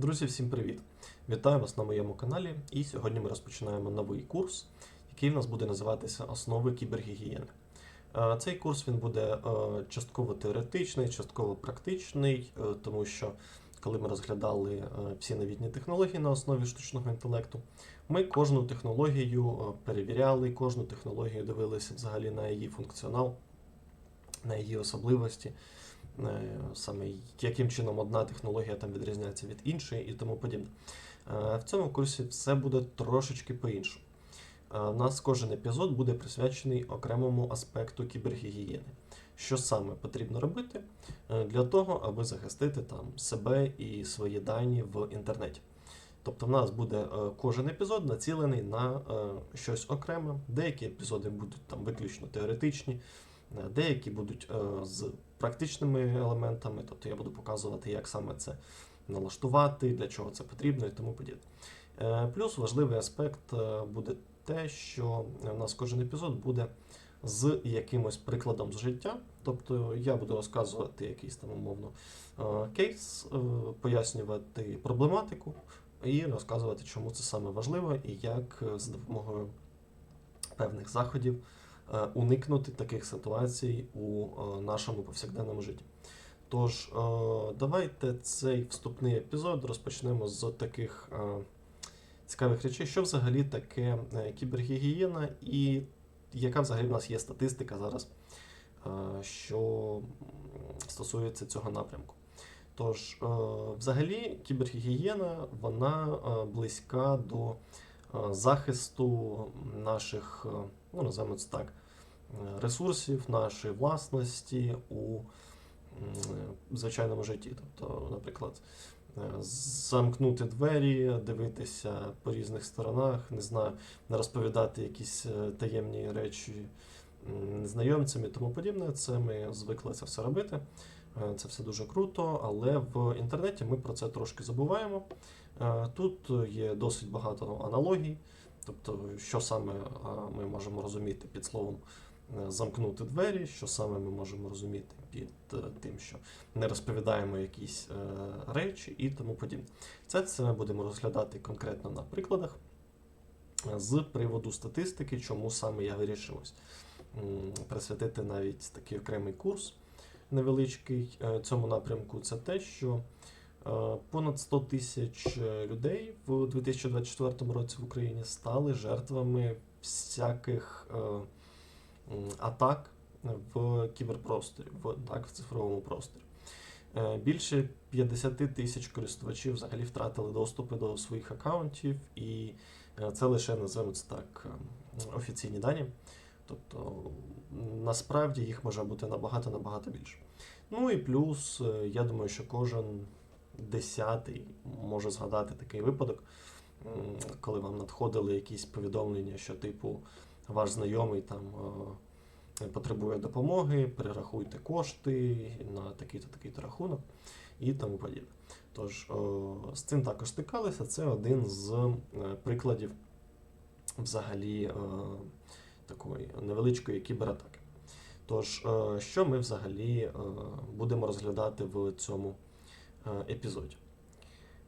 Друзі, всім привіт! Вітаю вас на моєму каналі. І сьогодні ми розпочинаємо новий курс, який в нас буде називатися Основи кібергігієни. Е, Цей курс він буде е, частково теоретичний, частково практичний, е, тому що коли ми розглядали всі новітні технології на основі штучного інтелекту, ми кожну технологію перевіряли, кожну технологію дивилися взагалі на її функціонал, на її особливості саме яким чином одна технологія там відрізняється від іншої і тому подібне. Е, В цьому курсі все буде трошечки по-іншому. Е, У нас кожен епізод буде присвячений окремому аспекту кібергігієни. Що саме потрібно робити е, для того, аби захистити там себе і свої дані в інтернеті. Тобто в нас буде е, кожен епізод націлений на е, щось окреме. Деякі епізоди будуть там виключно теоретичні, е, деякі будуть е, з практичними елементами, тобто я буду показувати, як саме це налаштувати, для чого це потрібно і тому подібне. Е, Плюс важливий аспект е, буде те, що у нас кожен епізод буде з якимось прикладом з життя. Тобто я буду розказувати якийсь там умовно е, кейс, е, пояснювати проблематику і розказувати, чому це саме важливо і як е, за допомогою певних заходів е, уникнути таких ситуацій у е, нашому повсякденному житті. Тож, е, давайте цей вступний епізод розпочнемо з таких е, цікавих речей, що взагалі таке е, кібергігієна і яка взагалі в нас є статистика зараз, е, що стосується цього напрямку. Тож, е, взагалі, кібергігієна вона е, близька до е, захисту наших, е, ну, називаємо це так, е, ресурсів, нашої власності у звичайному житті. Тобто, наприклад, е, замкнути двері, дивитися по різних сторонах, не знаю, не розповідати якісь е, таємні речі незнайомцям і тому подібне. Це ми звикли це все робити. Е, Це все дуже круто, але в інтернеті ми про це трошки забуваємо. Е, Тут є досить багато аналогій, тобто, що саме е, ми можемо розуміти під словом е, замкнути двері, що саме ми можемо розуміти під тим, що не розповідаємо якісь речі і тому подібне. Це все ми будемо розглядати конкретно на прикладах з приводу статистики, чому саме я вирішив присвятити навіть такий окремий курс невеличкий цьому напрямку. Це те, що понад 100 тисяч е, людей в 2024 році в Україні стали жертвами всяких е, атак в кіберпросторі, в, так, в цифровому просторі. Е, Більше 50 тисяч користувачів взагалі втратили доступи до своїх аккаунтів, і е, це лише називаємо це так е, офіційні дані. Тобто насправді їх може бути набагато набагато більше. Ну і плюс, е, я думаю, що кожен десятий може згадати такий випадок, коли вам надходили якісь повідомлення, що типу ваш знайомий там е, потребує допомоги, перерахуйте кошти на такий-то такий-то рахунок і тому подібне. Тож е, з цим також стикалися. Це один з е, прикладів взагалі такої невеличкої кібератаки. Тож, що ми взагалі будемо розглядати в цьому епізоді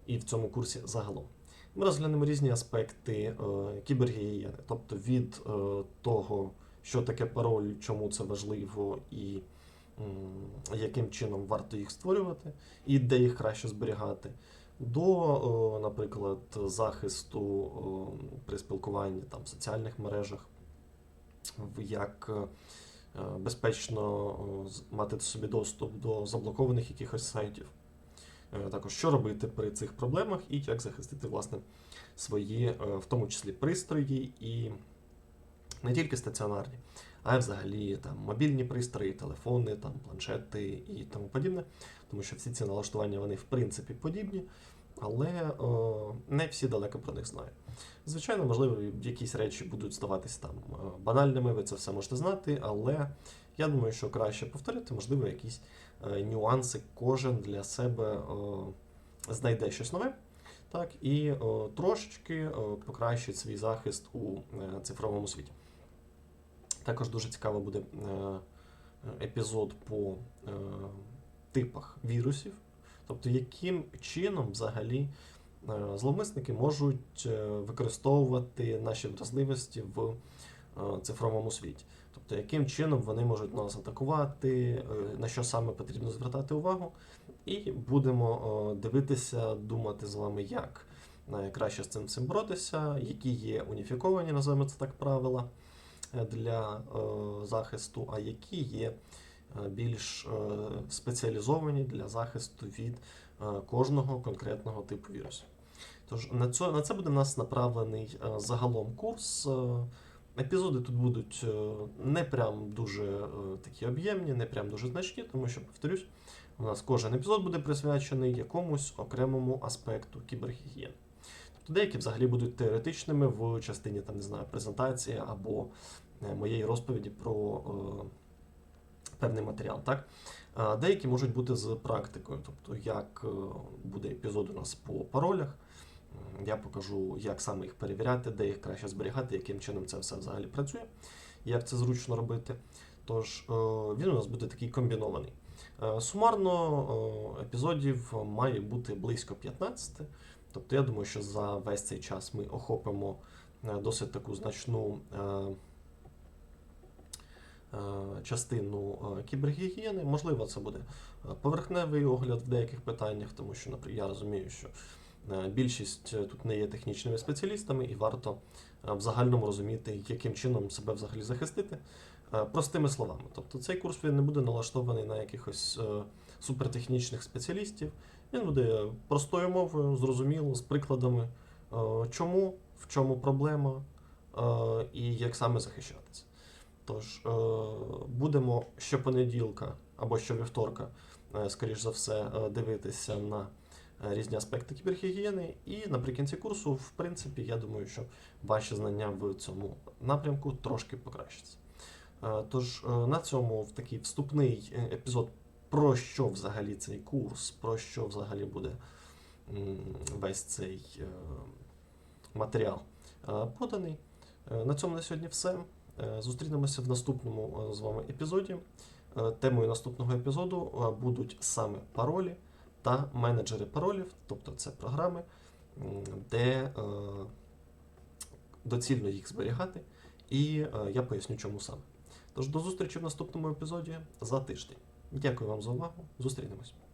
і в цьому курсі загалом? Ми розглянемо різні аспекти е, кібергігієни, тобто від е, того, що таке пароль, чому це важливо і яким чином варто їх створювати, і де їх краще зберігати, до, е, наприклад, захисту е, при спілкуванні там, в соціальних мережах, як е, е, безпечно е, мати собі доступ до заблокованих якихось сайтів. Е, Також що робити при цих проблемах і як захистити власне свої, е, в тому числі пристрої і не тільки стаціонарні, а й взагалі там мобільні пристрої, телефони, там планшети і тому подібне. Тому що всі ці налаштування вони в принципі подібні, але е, не всі далеко про них знають. Звичайно, можливо, якісь речі будуть здаватися там е, банальними, ви це все можете знати, але я думаю, що краще повторити, можливо, якісь е, нюанси кожен для себе е, знайде щось нове. Так, і е, трошечки е, покращить свій захист у е, цифровому світі. Також дуже цікаво буде е, епізод по е, типах вірусів. Тобто, яким чином взагалі е, зловмисники можуть е, використовувати наші вразливості в е, цифровому світі. Тобто, яким чином вони можуть нас атакувати, на що саме потрібно звертати увагу, і будемо дивитися, думати з вами, як краще з цим всім боротися, які є уніфіковані, називаємо це так, правила для захисту, а які є більш е, спеціалізовані для захисту від е, кожного конкретного типу вірусу. Тож на це, на це буде в нас направлений е, загалом курс. Е, Епізоди тут будуть е, не прям дуже е, такі об'ємні, не прям дуже значні, тому що, повторюсь, у нас кожен епізод буде присвячений якомусь окремому аспекту кібергігієни. Тобто деякі взагалі будуть теоретичними в частині там, не знаю, презентації або е, моєї розповіді про е, певний матеріал. Так? Деякі можуть бути з практикою, тобто як е, буде епізод у нас по паролях. Я покажу, як саме їх перевіряти, де їх краще зберігати, яким чином це все взагалі працює, як це зручно робити. Тож е, він у нас буде такий комбінований. Е, Сумарно епізодів має бути близько 15. Тобто я думаю, що за весь цей час ми охопимо досить таку значну частину е, кібергігієни. Можливо, це буде е, поверхневий огляд в деяких питаннях, тому що, я розумію, що е, більшість е, тут не є технічними спеціалістами, і варто е, в загальному розуміти, яким чином себе взагалі захистити. Е, Простими словами. Тобто цей курс він не буде налаштований на якихось е, супертехнічних спеціалістів. Він буде простою мовою, зрозуміло, з прикладами, е, чому, в чому проблема е, і як саме захищатися. Тож е, будемо щопонеділка або щовівторка, е, скоріш за все, е, дивитися на різні аспекти кібергігієни. І наприкінці курсу, в принципі, я думаю, що ваші знання в цьому напрямку трошки покращаться. Тож на цьому в такий вступний епізод, про що взагалі цей курс, про що взагалі буде весь цей матеріал поданий. На цьому на сьогодні все. Е, Зустрінемося в наступному е, з вами епізоді. Е, Темою наступного епізоду будуть саме паролі та менеджери паролів, тобто це програми, де доцільно їх зберігати, і я поясню, чому саме. Тож до зустрічі в наступному епізоді за тиждень. Дякую вам за увагу. Зустрінемось.